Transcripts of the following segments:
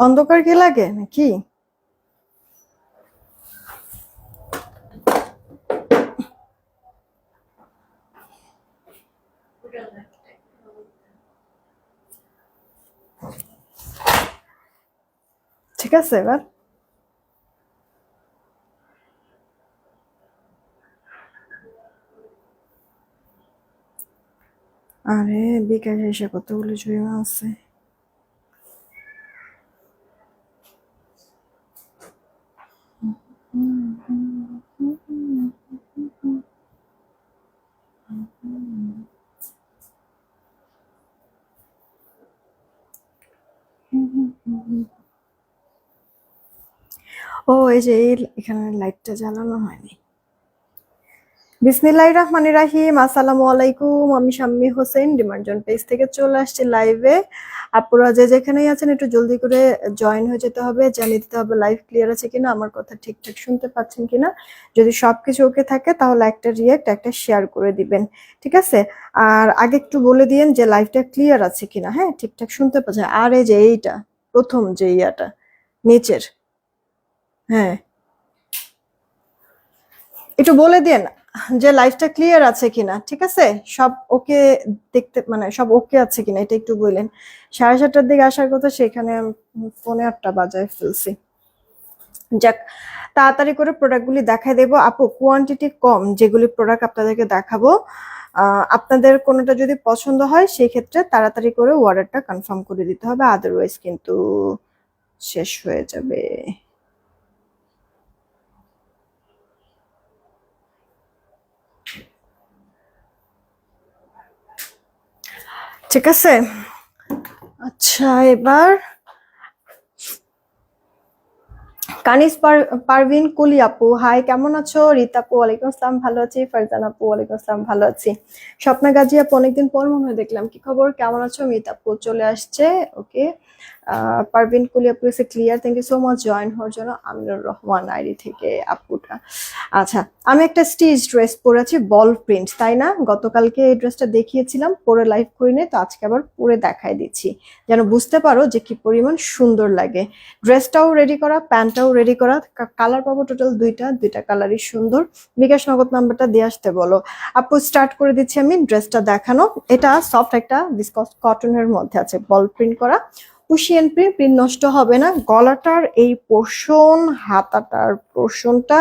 অন্ধকার কি লাগে নাকি? ঠিক আছে এবার। আরে বিকাশ এসে কতগুলো জরিমা আছে ও এই যে এখানে লাইটটা জ্বালানো হয়নি। বিসমিল্লাহ রহমান রাহিম। আসসালামু আলাইকুম। আমি শাম্মী হোসেন ডিমার্জন পেজ থেকে চলে আসছি লাইভে। আপুরা যে যেখানেই আছেন, একটু জলদি করে জয়েন হয়ে যেতে হবে, জানিয়ে দিতে হবে লাইভ ক্লিয়ার আছে কিনা, আমার কথা ঠিকঠাক শুনতে পাচ্ছেন কিনা। যদি সবকিছু ওকে থাকে, তাহলে একটা রিয়েক্ট একটা শেয়ার করে দিবেন, ঠিক আছে? আর আগে একটু বলে দিয়েন যে লাইভটা ক্লিয়ার আছে কিনা হ্যাঁ? ঠিকঠাক শুনতে পাচ্ছেন? আর এই যে এইটা, প্রথম যে ইয়াটা, নিচের হ্যাঁ। একটু বলে দিন যে লাইফটা ক্লিয়ার আছে কিনা, ঠিক আছে? সব ওকে দেখতে মানে সব ওকে আছে কিনা, এটা একটু বললেন। সাড়ে সাতটার দিকে আসার কথা, সেখানে ফোনে আটটা বাজায় ফেলছি। যাক, তাড়াতাড়ি করে প্রোডাক্টগুলি দেখাই দেবো। আপু কোয়ান্টিটি কম, যেগুলি প্রোডাক্ট আপনাদেরকে দেখাবো আপনাদের কোনোটা যদি পছন্দ হয় সেই ক্ষেত্রে তাড়াতাড়ি করে অর্ডারটা কনফার্ম করে দিতে হবে আদারওয়াইজ কিন্তু শেষ হয়ে যাবে। ঠিক আছে? আচ্ছা এবার কানিস পার- পারভিন কুলি আপু, হাই, কেমন আছো? রীতা আপু, ওয়ালাইকুম আসসালাম, ভালো আছি। ফারজান আপু, ওয়ালাইকুম আসসালাম, ভালো আছি। স্বপ্না গাজী আপু, অনেকদিন পর মনে হয় দেখলাম, কি খবর? কেমন আছো? মিতা আপু চলে আসছে, ওকে। পারভিন কুলি আপু এসে clear thank you so much join হওয়ার জন্য আমিনুর রহমান আইডি থেকে আপুটা আচ্ছা আমি একটা স্টিচ ড্রেস পরেছি বল প্রিন্ট তাই না? গতকালকে এই ড্রেসটা দেখিয়েছিলাম, পরে লাইভ করি নি তো আজকে আবার পরে দেখাই দিচ্ছি। যেন বুঝতে পারো যে কি পরিমাণ সুন্দর লাগে। ড্রেসটাও রেডি করা প্যান্টটাও রেডি করা কালার পাবো টোটাল দুইটা দুইটা কালারই সুন্দর। বিকাশ নগদ নাম্বারটা দিয়ে আসতে বলো। আপু স্টার্ট করে দিচ্ছি আমি ড্রেসটা দেখানো। এটা সফট একটা বিসকস কটনের মধ্যে আছে বল প্রিন্ট করা। কুশিয়ান প্রিন্ট প্রিন্ট নষ্ট হবে না। গলাটার এই পোর্শন হাতাটার পোর্শনটা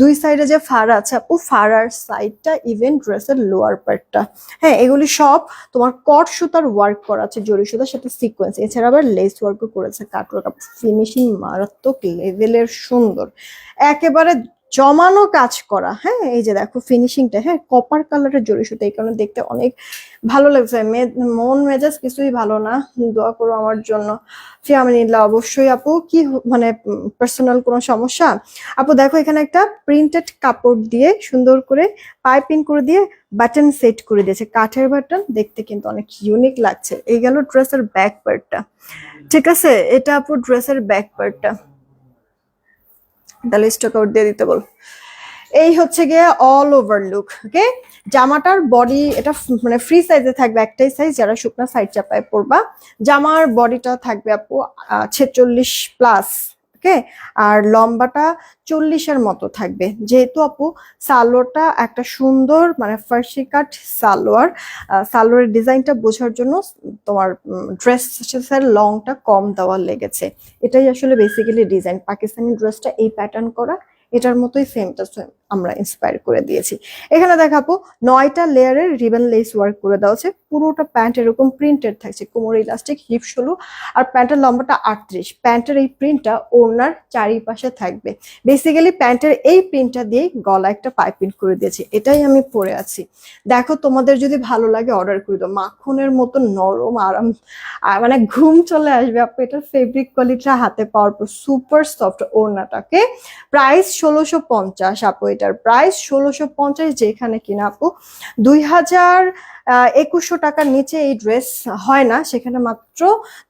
দুই সাইডে যে ফাড়া আছে, আপু, ফাড়ার সাইডটা ইভেন ড্রেসের লোয়ার পার্টটা হ্যাঁ এগুলি সব তোমার কট সুতার ওয়ার্ক করা আছে জরি সুতার সাথে সিকোয়েন্স এছাড়া আবার লেস ওয়ার্কও করেছে কাটওয়ার্ক ফিনিশিং মারাত্মক লেভেলের সুন্দর। একেবারে জমানো কাজ করা হ্যাঁ? এই যে দেখো ফিনিশিংটা হ্যাঁ? কপার কালারের জরি সুতা, এই কারণে দেখতে অনেক ভালো লাগছে। মন মেজাজ কিছুই ভালো না, দোয়া করো আমার জন্য। ফিয়ামিনিল্লা অবশ্যই আপু। কি মানে পার্সোনাল কোনো সমস্যা? আপু, দেখো এখানে একটা প্রিন্টেড কাপড় দিয়ে সুন্দর করে পাইপিং করে দিয়ে বাটন সেট করে দিয়েছে। কাঠের বাটন দেখতে কিন্তু অনেক ইউনিক লাগছে। এই গেল ড্রেসের ব্যাক পার্টটা ঠিক আছে? এটা আপু ড্রেসের ব্যাক পার্টটা তাহলে স্টক আউট দিয়ে দিতে বল। এই হচ্ছে গিয়ে অল ওভার লুক ওকে জামাটার বডি এটা মানে ফ্রি সাইজে থাকবে একটাই সাইজ যারা শুকনা সাইড চাপায় পরবা। জামার বডিটা থাকবে আপু ছেচল্লিশ প্লাস ওকে আর লম্বাটা চল্লিশের মতো থাকবে। যেহেতু আপু, সালোয়ারটা একটা সুন্দর মানে ফার্সি কাট সালোয়ার সালোয়ারের ডিজাইনটা বোঝার জন্য তোমার ড্রেসের লংটা কম দেওয়ার লেগেছে। এটাই আসলে বেসিক্যালি ডিজাইন পাকিস্তানি ড্রেসটা এই প্যাটার্ন করা, এটার মতোই সেমটা আমরা ইন্সপায়ার করে দিয়েছি। এখানে দেখাবো নয়টা লেয়ারের রিবন লেস ওয়ার্ক করে দেওয়া হচ্ছে পুরোটা প্যান্ট এরকম প্রিন্টেড থাকছে, কোমর ইলাস্টিক হিপ ষোলো আর প্যান্টের লম্বাটা আটত্রিশ। প্যান্টের এই প্রিন্টটা ওড়নার চারিপাশে থাকবে। বেসিক্যালি প্যান্টের এই প্রিন্টটা দিয়ে গলা একটা পাইপিং করে দিয়েছি। এটাই আমি পরে আছি। দেখো তোমাদের যদি ভালো লাগে অর্ডার করে দাও। মাখনের মতো নরম আরাম আর মানে ঘুম চলে আসবে। আপু, এটার ফেব্রিক কোয়ালিটিটা হাতে পাওয়ার পর সুপার সফট ওড়নাটাকে। প্রাইস ষোলোশো পঞ্চাশ, আপু এটার প্রাইস ষোলোশো পঞ্চাশ যেখানে কিনা আপু। দুই হাজার একুশশো টাকার নিচে এই ড্রেস হয় না, সেখানে মাত্র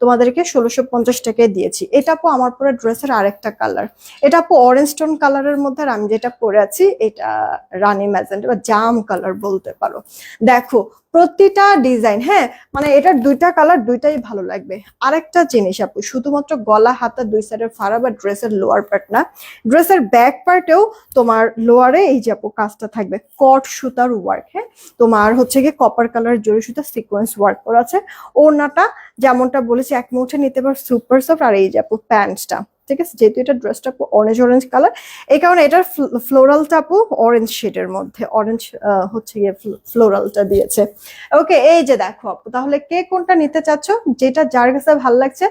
তোমাদেরকে ষোলোশো পঞ্চাশ টাকায় দিয়েছি। এটা আপু আমার পরে ড্রেসের আরেকটা কালার এটা আপু অরেঞ্জ টোন কালারের মধ্যে আমি যেটা পরে আছি, এটা রানি ম্যাজেন্ট বা জাম কালার বলতে পারো। দেখো প্রতিটা ডিজাইন হ্যাঁ মানে এটার দুইটা কালার দুইটাই ভালো লাগবে। আরেকটা জিনিস আপু, শুধুমাত্র গলা, হাতা দুই সাইডের ফাড়া বা ড্রেসের লোয়ার পার্ট না ড্রেসের ব্যাক পার্টেও তোমার লোয়ারে এই যে আপু কাজটা থাকবে কট সুতার ওয়ার্ক হ্যাঁ। তোমার হচ্ছে গিয়ে কপার কালার জরি সুতা সিকোয়েন্স ওয়ার্ক করা আছে। ওড়নাটা যেমনটা বলেছি, এক মুঠে নিতে পারো সুপার সফট আর এই যে আপু প্যান্টটা ঠিক আছে? যেহেতু এটা ড্রেসটা অরেঞ্জ অরেঞ্জ কালার এই কারণে এটার ফ্লোরালটা আপু অরেঞ্জ শেডের মধ্যে অরেঞ্জ হচ্ছে গিয়ে ফ্লোরালটা দিয়েছে। ওকে এই যে দেখো আপু, তাহলে কে কোনটা নিতে চাচ্ছ? যেটা যার কাছে ভালো লাগছে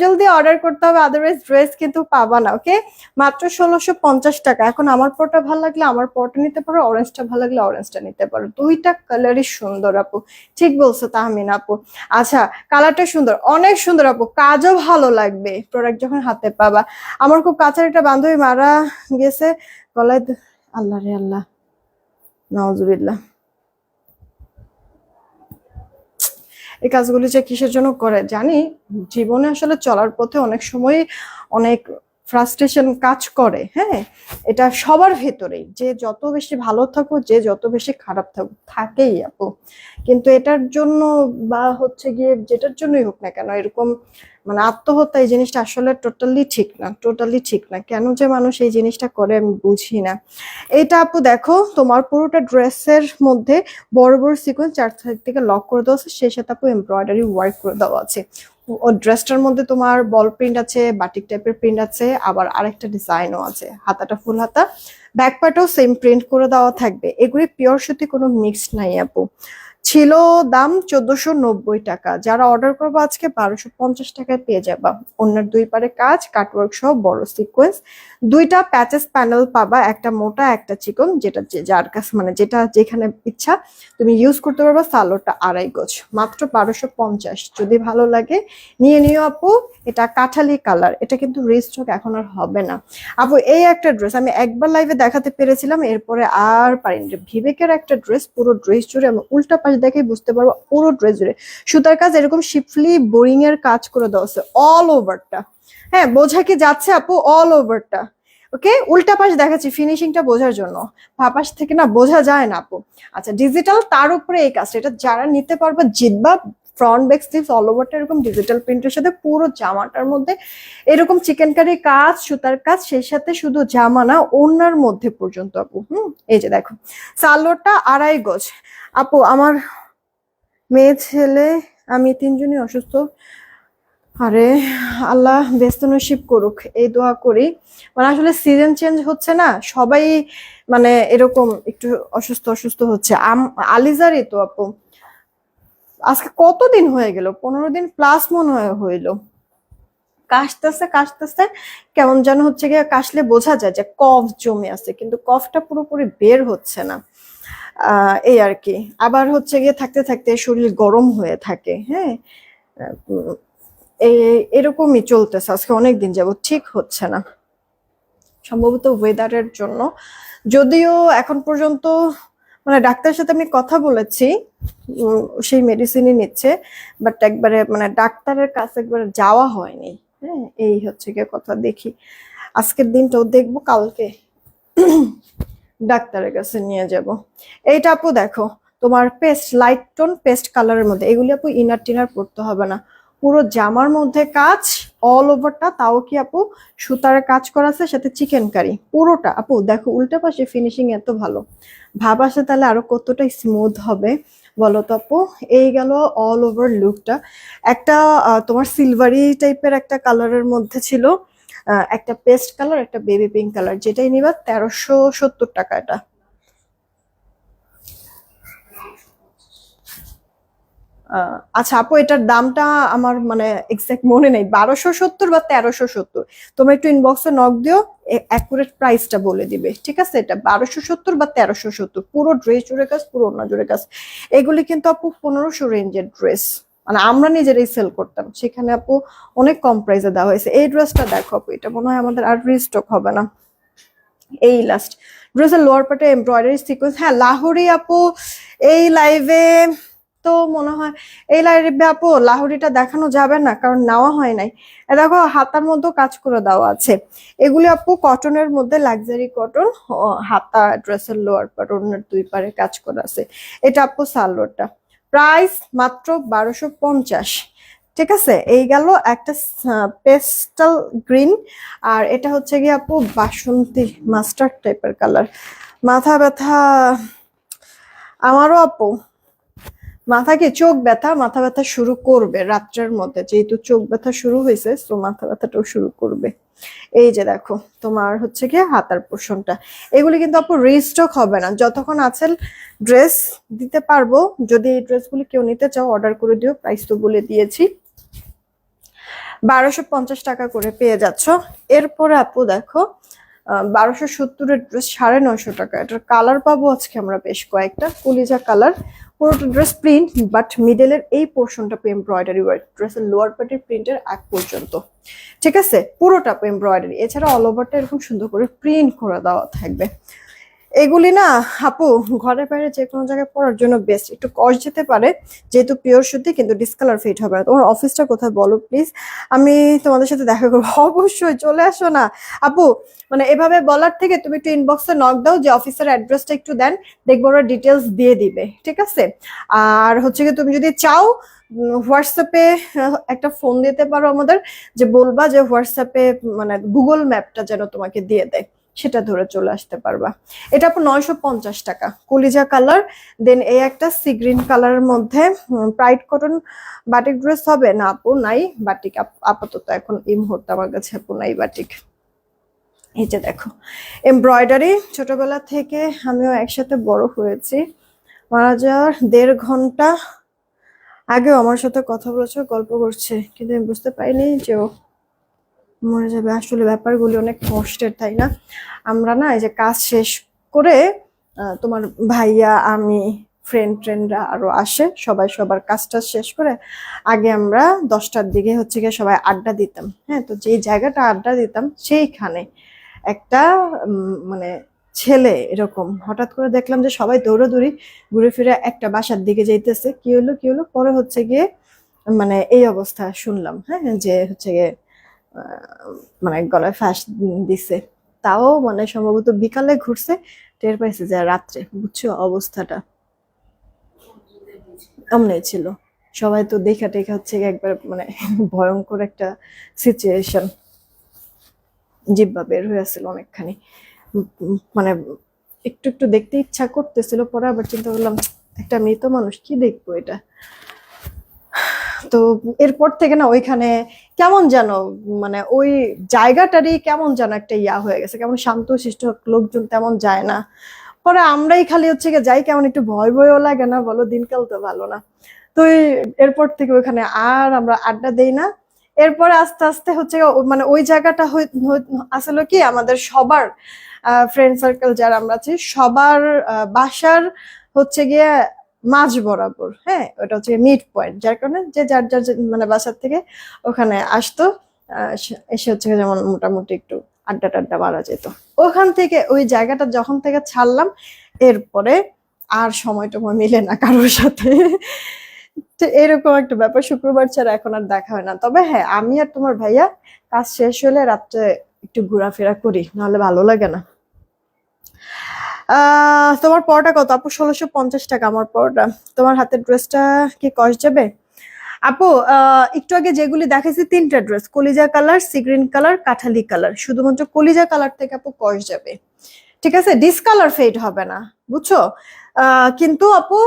জলদি অর্ডার করতে হবে আদারওয়াইজ ড্রেস কিন্তু পাবা না ওকে মাত্র ষোলোশো পঞ্চাশ টাকা। এখন আমার পরটা ভালো লাগলে আমার পরটা নিতে পারো অরেঞ্জটা ভালো লাগলে অরেঞ্জটা নিতে পারো। দুইটা কালারই সুন্দর আপু। ঠিক বলছো তাহমিন আপু। আচ্ছা কালারটা সুন্দর। অনেক সুন্দর আপু। কাজও ভালো লাগবে প্রোডাক্ট যখন হাতে পাবা। আমার খুব কাছের একটা বান্ধবী মারা গেছে। গলায় আল্লাহ রে আল্লাহ। নওয়াজুবিল্লাহ। এই কাজগুলি যে কিসের জন্য করে জানি, জীবনে আসলে চলার পথে অনেক সময় অনেক ফ্রাস্ট্রেশন কাজ করে হ্যাঁ? এটা সবার ভেতরেই, যে যত বেশি ভালো থাকো যে যত বেশি খারাপ থাকুক, থাকেই আপু। কিন্তু এটার জন্য বা হচ্ছে গিয়ে যেটার জন্যই হোক না কেন, এরকম মানে আত্মহত্যা এই জিনিসটা আসলে টোটালি ঠিক না টোটালি ঠিক না। কেন যে মানুষ এই জিনিসটা করে আমি বুঝি না। এইটা আপু দেখো, তোমার পুরোটা ড্রেসের মধ্যে বড় বড় সিকোয়েন্স চার সাইড থেকে লক করে দেওয়া আছে, সেই সাথে আপু এমব্রয়ডারি ওয়ার্ক করে দেওয়া আছে। ও ড্রেসটার মধ্যে তোমার বল প্রিন্ট আছে বাটিক টাইপের প্রিন্ট আছে, আবার আরেকটা ডিজাইনও আছে, হাতাটা ফুল হাতা। ব্যাক পার্টও সেম প্রিন্ট করে দেওয়া থাকবে। এগুলি পিওর সুতি কোনো মিক্স নাই আপু। ছিল দাম চোদ্দশো নব্বই টাকা। যারা অর্ডার করব আজকে বারোশো পঞ্চাশ টাকায় পেয়ে যাবা। অন্যের দুই পারে কাজ কাটওয়ার্ক সহ বড় সিকোয়েন্স দুইটা প্যাচেস প্যানেল পাবা, একটা মোটা, একটা চিকন, যেটা যার কাছে মানে যেটা যেখানে ইচ্ছা। তুমি ইউজ করতে পারবা সালোটা আড়াই গোছ মাত্র বারোশো পঞ্চাশ। যদি ভালো লাগে, নিয়ে নিও আপু। এটা কাঠালি কালার এটা কিন্তু রিস্টক এখন আর হবে না। আপু, এই একটা ড্রেস আমি একবার লাইভে দেখাতে পেরেছিলাম। এরপরে আর পারিনি। ভিবেকের একটা ড্রেস পুরো ড্রেস জুড়ে আমি উল্টা পাশ দেখে বুঝতে পারব, পুরো ড্রেস জুড়ে। সুতার কাজ এরকম শিফলি বোরিং এর কাজ করে দেওয়া অল ওভারটা হ্যাঁ বোঝা কি যাচ্ছে আপু? অল ওভারটা ওকে উল্টা পাশ দেখাচ্ছি ফিনিশিংটা বোঝার জন্য। থেকে না বোঝা যায় না আপু। আচ্ছা ডিজিটাল তার উপরে এই কাজটা, এটা যারা নিতে পারবে জিতবা ফ্রন্ট ব্যাক স্লিভস অল ওভারটা এরকম ডিজিটাল প্রিন্টের সাথে পুরো জামাটার মধ্যে এরকম চিকেন কারি কাজ, সুতার কাজ, সেই সাথে শুধু জামা না ওনার মধ্যে পর্যন্ত আপু, হুম? এই যে দেখো, সালোয়ারটা আড়াই গজ। আপু, আমার মেয়ে ছেলে, আমি তিনজনই অসুস্থ। আরে আল্লাহ, ব্যস্ত নসিব করুক, এই দোয়া করি। মানে আসলে সিজন চেঞ্জ হচ্ছে না, সবাই মানে এরকম একটু অসুস্থ অসুস্থ হচ্ছে। আলিজারই তো আপু। আজকে কতদিন হয়ে গেল? পনেরো দিন প্লাস মনে হয় হইল। কাশতেছে কাশতেছে, কেমন যেন হচ্ছে গিয়ে কাশলে বোঝা যায় যে কফ জমে আছে, কিন্তু কফটা পুরোপুরি বের হচ্ছে না। এই আর কি। আবার হচ্ছে গিয়ে থাকতে থাকতে শরীর গরম হয়ে থাকে হ্যাঁ? এরকমই চলতেছে। আজকে অনেক দিন যাবত ঠিক হচ্ছে না। সম্ভবত ওয়েদারের জন্য। যদিও এখন পর্যন্ত মানে ডাক্তারের সাথে আমি কথা বলেছি সেই মেডিসিনই নিচ্ছে বাট একবারে মানে ডাক্তারের কাছে একবারে যাওয়া হয়নি। হ্যাঁ এই হচ্ছে গিয়ে কথা, দেখি। আজকের দিনটাও দেখব, কালকে ডাক্তারের কাছে নিয়ে যাব। এইটা আপু দেখো, তোমার পেস্ট লাইট টোন পেস্ট কালারের মধ্যে, এগুলি আপু ইনার টিনার পড়তে হবে না। পুরো জামার মধ্যে কাজ অল ওভারটা তাও কি আপু? সুতার কাজ করা আছে, সাথে চিকেন কারি পুরোটা। আপু, দেখো, উল্টা পাশে ফিনিশিং এত ভালো। ভাব আসে তাহলে আরও কতটা স্মুথ হবে, বলো তো আপু? এই গেল অল ওভার লুকটা একটা তোমার সিলভারি টাইপের একটা কালারের মধ্যে ছিল একটা পেস্ট কালার একটা বেবি পিঙ্ক কালার যেটাই নিবা তেরোশো সত্তর টাকা এটা। আচ্ছা আপু, এটার দামটা আমার মানে এক্সাক্ট মনে নেই। বারোশো সত্তর বা তেরোশো সত্তর? তোমরা একটু ইনবক্সে নক দিও অ্যাকুরেট প্রাইসটা বলে দিবে। ঠিক আছে? এটা বারোশো সত্তর বা তেরোশো সত্তর। পুরো ড্রেস জুড়ে কাজ, পুরো অন্য জুড়ে কাজ। এগুলি কিন্তু আপু পনেরোশো রেঞ্জের ড্রেস মানে আমরা নিজেরাই সেল করতাম। সেখানে আপু অনেক কম প্রাইসে দেওয়া হয়েছে। এই ড্রেসটা দেখো আপু, এটা মনে হয় আমাদের আর রিস্টক হবে না। এই লাস্ট ড্রেসের লোয়ার পার্টে এমব্রয়ডারি সিকোয়েন্স হ্যাঁ লাহোরি আপু, এই লাইভে তো মনে হয়, এই লাইব্রেরি আপু লাহোরিটা দেখানো যাবে না, কারণ নেওয়া হয় নাই। দেখো, হাতার মধ্যেও কাজ করে দেওয়া আছে। এগুলি আপু কটনের মধ্যে লাক্সারি কটন হাতা ড্রেসের লোয়ার পার অন্যের দুই পারে কাজ করা আছে। এটা আপু সালোয়ারটা। প্রাইস মাত্র বারোশো পঞ্চাশ। ঠিক আছে, এই গেল একটা পেস্টাল গ্রিন, আর এটা হচ্ছে গিয়ে আপু বাসন্তী মাস্টার্ড টাইপের কালার মাথা ব্যথা, আমারও আপু মাথা কি চোখ ব্যথা, মাথা ব্যথা শুরু করবে রাত্রের মধ্যে। যেহেতু চোখ ব্যথা শুরু হয়েছে, তো মাথা ব্যথাটাও শুরু করবে। এই যে দেখো, তোমার হচ্ছে কি হাতার পোষণটা। এগুলি কিন্তু আপু রিস্টক হবে না। যতক্ষণ আছে ড্রেস দিতে পারব, যদি এই ড্রেসগুলি কেউ নিতে চাও অর্ডার করে দিও প্রাইস তো বলে দিয়েছি। বারোশো পঞ্চাশ টাকা করে পেয়ে যাচ্ছ। এরপরে আপু দেখো বারোশো সত্তরের ড্রেস সাড়ে নয়শো টাকা। এটার কালার পাবো আজকে আমরা বেশ কয়েকটা। কুলিজা কালার পুরোটা ড্রেস প্রিন্ট বাট মিডেলের এই পোর্শনটা এমব্রয়ডারি ওয়ার্ক ড্রেসের লোয়ার পার্টির প্রিন্টের আগ পর্যন্ত। ঠিক আছে? পুরোটা এমব্রয়ডারি এছাড়া অল ওভারটা এরকম সুন্দর করে প্রিন্ট করে দেওয়া থাকবে। এগুলি না আপু ঘরে বাইরে যে কোনো জায়গায় পড়ার জন্য বেস্ট একটু কস্ট যেতে পারে, যেহেতু পিওর সুতি, কিন্তু ডিসকালার ফিট হবে না। তোমার অফিসটা কোথায় বলো প্লিজ আমি তোমাদের সাথে দেখা করব। অবশ্যই চলে আসো না। আপু মানে এভাবে বলার থেকে তুমি একটু ইনবক্সে নক দাও, যে অফিসের অ্যাড্রেসটা একটু দেন, দেখব ওরা ডিটেলস দিয়ে দিবে, ঠিক আছে? আর হচ্ছে কি, তুমি যদি চাও হোয়াটসঅ্যাপে একটা ফোন দিতে পারো আমাদের, যে বলবা যে হোয়াটসঅ্যাপে মানে গুগল ম্যাপটা যেন তোমাকে দিয়ে দেয়। সেটা ধরে চলে আসতে পারবা। এটা আপু নয়শো পঞ্চাশ টাকা। কলিজা কালার দেন এই একটা সি গ্রিন কালারের মধ্যে প্রাইড কটন বাটিক ড্রেস হবে? না আপু, নাই। বাটিক আপ- আপাতত এখন এই মুহূর্তে আমার কাছে আপু নাই বাটিক এই যে দেখো এমব্রয়ডারি ছোটবেলা থেকে আমিও একসাথে বড় হয়েছি। মারা যাওয়ার দেড় ঘণ্টা আগেও আমার সাথে কথা বলেছে, গল্প করছে, কিন্তু আমি বুঝতে পারিনি যে ও মরে যাবে। আসলে ব্যাপারগুলি অনেক কষ্টের, তাই না? আমরা না এই যে কাজ শেষ করে তোমার ভাইয়া, আমি ফ্রেন্ড ট্রেন্ডরা আরও আসে, সবাই সবার কাজটা শেষ করে, আগে আমরা দশটার দিকে হচ্ছে গিয়ে সবাই আড্ডা দিতাম। হ্যাঁ তো যেই জায়গাটা আড্ডা দিতাম, সেইখানে একটা মানে ছেলে এরকম হঠাৎ করে দেখলাম যে সবাই দৌড়াদৌড়ি ঘুরে ফিরে একটা বাসার দিকে যাইতেছে। কি হলো কি হলো পরে হচ্ছে গিয়ে মানে এই অবস্থা শুনলাম। হ্যাঁ যে হচ্ছে গিয়ে মানে গলায় ফাঁস দিছে। তাও মানে সম্ভবত বিকালে ঘুরছে, টের পাইছে যে রাত্রে, বুঝছ অবস্থাটা। এমনই ছিল। সবাই তো দেখা টেখা হচ্ছে একবার মানে ভয়ঙ্কর একটা সিচুয়েশন জিব্বা বের হয়ে আসছিল অনেকখানি। মানে একটু একটু দেখতে ইচ্ছা করতেছিল, পরে আবার চিন্তা করলাম, একটা মৃত মানুষ, কি দেখব এটা? তো এরপর থেকে না ওইখানে কেমন যেন মানে ওই জায়গাটারই কেমন যেন একটা ইয়া হয়ে গেছে, কেমন শান্ত শিষ্ট লোকজন তেমন যায় না। পরে আমরাই খালি হচ্ছে গিয়ে যাই, কেমন একটু ভয় ভয়ও লাগে না, বলো দিনকাল তো ভালো না। তো এরপর থেকে ওইখানে আর আমরা আড্ডা দেই না। এরপরে আস্তে আস্তে হচ্ছে মানে ওই জায়গাটা আসলে কি আমাদের সবার ফ্রেন্ড সার্কেল যারা আমরা আছি, সবার বাসার হচ্ছে গিয়ে মাঝ বরাবর হ্যাঁ? ওটা হচ্ছে মিড পয়েন্ট যার কারণে যে যার যার মানে বাসার থেকে ওখানে আসতো এসে হচ্ছে যেমন মোটামুটি একটু আড্ডা টাড্ডা মারা যেত। ওখান থেকে ওই জায়গাটা যখন থেকে ছাড়লাম, এরপরে আর সময় টময় মিলে না কারোর সাথে। তো এরকম একটা ব্যাপার, শুক্রবার ছাড়া এখন আর দেখা হয় না। তবে হ্যাঁ আমি আর তোমার ভাইয়া কাজ শেষ হলে রাত্রে একটু ঘোরাফেরা করি, নাহলে ভালো লাগে না। তোমার পরোটা কত? আপু, ষোলোশো পঞ্চাশ টাকা আমার পরোটা। তোমার হাতের ড্রেসটা কি কস যাবে? আপু একটু আগে যেগুলি দেখেছি তিনটা ড্রেস কলিজা কালার সিগ্রিন কালার কাঠালি কালার শুধুমাত্র কলিজা কালার থেকে আপু কস যাবে। ঠিক আছে? ডিসকালার ফেড হবে না, বুঝছ? কিন্তু আপু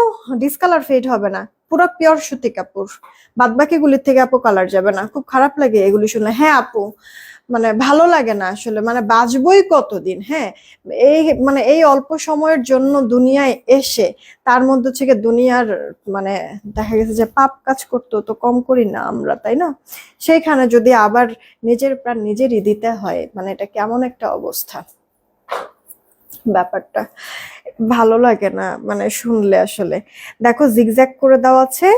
ডিসকালার ফেড হবে না। পুরো পিওর সুতি কাপড়। বাদ বাকি গুলির থেকে আপু কালার যাবে না। খুব খারাপ লাগে এগুলি শুনলে। হ্যাঁ আপু। মানে ভালো লাগে না আসলে মানে বাঁচবই কতদিন হ্যাঁ? এই মানে এই অল্প সময়ের জন্য দুনিয়ায় এসে, তার মধ্যে থেকে দুনিয়ার মানে দেখা গেছে যে পাপ কাজ করতো তো কম করি না আমরা, তাই না? সেইখানে যদি আবার নিজের প্রাণ নিজেরই দিতে হয় মানে এটা কেমন একটা অবস্থা? ব্যাপারটা। ভালো লাগে না মানে শুনলে আসলে। দেখো জিগজ্যাগ করে দেওয়া আছে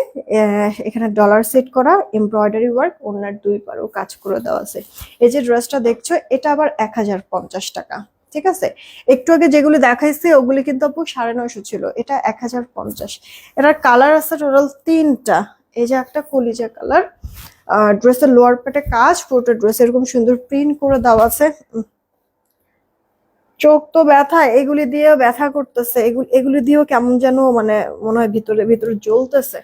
এখানে ডলার সেট করা এমব্রয়ডারি ওয়ার্ক ওনার দুই পারেও কাজ করে দেওয়া আছে। এই যে ড্রেসটা দেখছ, এটা আবার এক হাজার পঞ্চাশ টাকা, ঠিক আছে? একটু আগে যেগুলি দেখাইছে, ওগুলি কিন্তু আপু সাড়ে নয়শো ছিল, এটা এক হাজার পঞ্চাশ। এটার কালার আছে টোটাল তিনটা, এই যে একটা কলিজা কালার ড্রেসের লোয়ার পেটে কাজ, পুরোটা ড্রেস এরকম সুন্দর প্রিন্ট করে দেওয়া আছে। চোখ তো ব্যথা, এগুলি দিয়েও ব্যথা করতেছে। এগুলি দিয়েও কেমন যেন মানে মনে হয় ভিতরে ভিতরে জ্বলতেছে।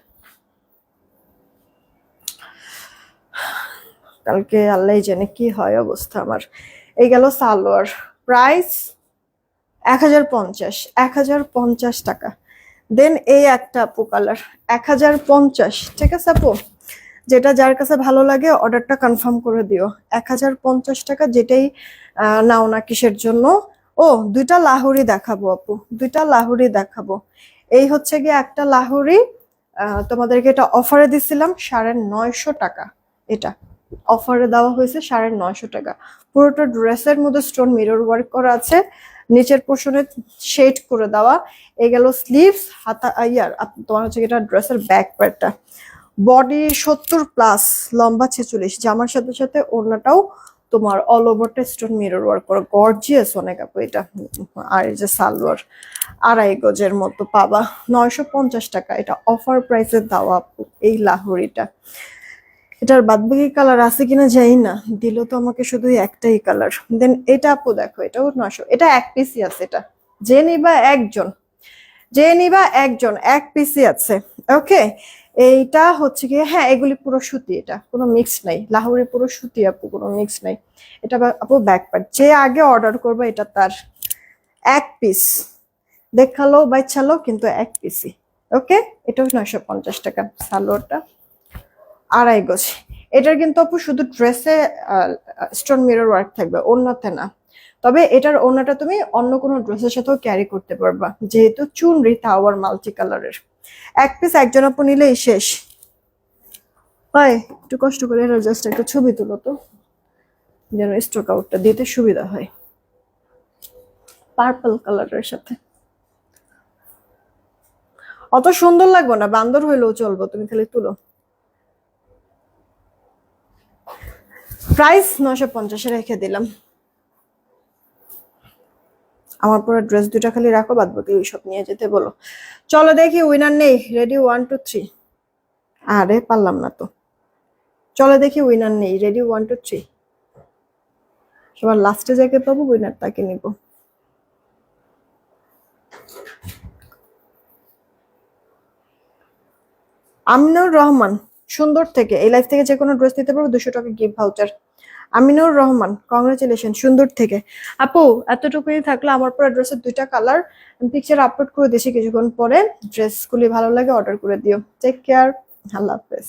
কালকে আল্লাহ জানে কি হয় অবস্থা আমার। এই গেল সালোয়ার প্রাইস এক হাজার পঞ্চাশ, এক হাজার পঞ্চাশ টাকা। দেন এই একটা আপু কালার এক হাজার পঞ্চাশ। ঠিক আছে আপু? যেটা যার কাছে ভালো লাগে অর্ডারটা কনফার্ম করে দিও। এক হাজার পঞ্চাশ টাকা যেটাই নাও না কিসের জন্য ও, দুইটা লাহুরি দেখাবো আপু, দুইটা লাহুরি দেখাবো। এই হচ্ছে গিয়ে একটা লাহুরি তোমাদেরকে এটা অফারে দিছিলাম সাড়ে নয়শো টাকা। এটা অফারে দেওয়া হয়েছে সাড়ে নয়শো টাকা। পুরোটা ড্রেসের মধ্যে স্টোন মিরর ওয়ার্ক করা আছে, নিচের পোর্শনে শেড করে দেওয়া। এ গেল স্লিভস হাতা ইয়ার তোমার হচ্ছে এটা ড্রেসের ব্যাক পার্টটা বডি সত্তর প্লাস লম্বা ছেচল্লিশ, জামার সাথে সাথে ওড়নাটাও তোমার অল ওভারটা স্টোন মিরর ওয়ার্ক করা। গর্জিয়াস অনেক আপু এটা। আর এই যে সালোয়ার আড়াই গজের মতো পাবা। নয়শো পঞ্চাশ টাকা। এটা অফার প্রাইসে দেওয়া আপু, এই লাহোরিটা। এটার বাদবাকি কালার আছে কিনা জানি না। দিল তো আমাকে শুধু একটাই কালার দেন এটা আপু দেখো, এটাও নয়শো। এটা এক পিসি আছে এটা। যে নিবা একজন। যে নিবা একজন, এক পিসি আছে। ওকে এইটা হচ্ছে কি হ্যাঁ এগুলি পুরো সুতি এটা, কোনো মিক্স নাই। লাহোরি পুরো সুতি আপু, কোনো মিক্স নাই। এটা আপু ব্যাক পার্ট যে আগে অর্ডার করবে, এটা তার এক পিস দেখাল বাচ্চালো কিন্তু এক পিসি ওকে এটাও নয়শো পঞ্চাশ টাকা সালোয়ারটা। আড়াই গজ। এটার কিন্তু আপু, শুধু ড্রেসে স্টোন মিরর ওয়ার্ক থাকবে অন্যতে না। তবে এটার অন্যটা তুমি অন্য কোনো ড্রেসের সাথেও ক্যারি করতে পারবা। যেহেতু চুনরি, তাওয়ার মাল্টি কালারের এক পিস একজন আপু নিলেই শেষ। হয় একটু কষ্ট করে এটা জাস্ট একটা ছবি তুলো তো। যেন স্ট্রোক আউটটা দিতে সুবিধা হয়। পার্পল কালারের সাথে। অত সুন্দর লাগবে না, বান্দর হইলেও চলবো, তুমি খালি তুলো। প্রাইস নশো পঞ্চাশে রেখে দিলাম। আমার পুরো ড্রেস দুটা খালি রাখো বাদ বাকি ওই সব নিয়ে যেতে বলো। চলো দেখি উইনার নেই রেডি ওয়ান টু থ্রি আরে, পারলাম না তো। চলো দেখি উইনার নেই রেডি ওয়ান টু থ্রি সবার লাস্টে যাকে পাবো উইনার তাকে নিব। আমিনুর রহমান, সুন্দর থেকে, এই লাইফ থেকে যে কোনো ড্রেস দিতে পারব, দুশো টাকা gift voucher Aminur Rahman congratulation সুন্দর থেকে। আপু, এতটুকুই থাকল আমার পর ড্রেসের দুইটা কালার পিকচার আপলোড করে দিয়েছি কিছুক্ষণ পরে। ড্রেসগুলি ভালো লাগে অর্ডার করে দিও। টেক কেয়ার আল্লাহ হাফেজ।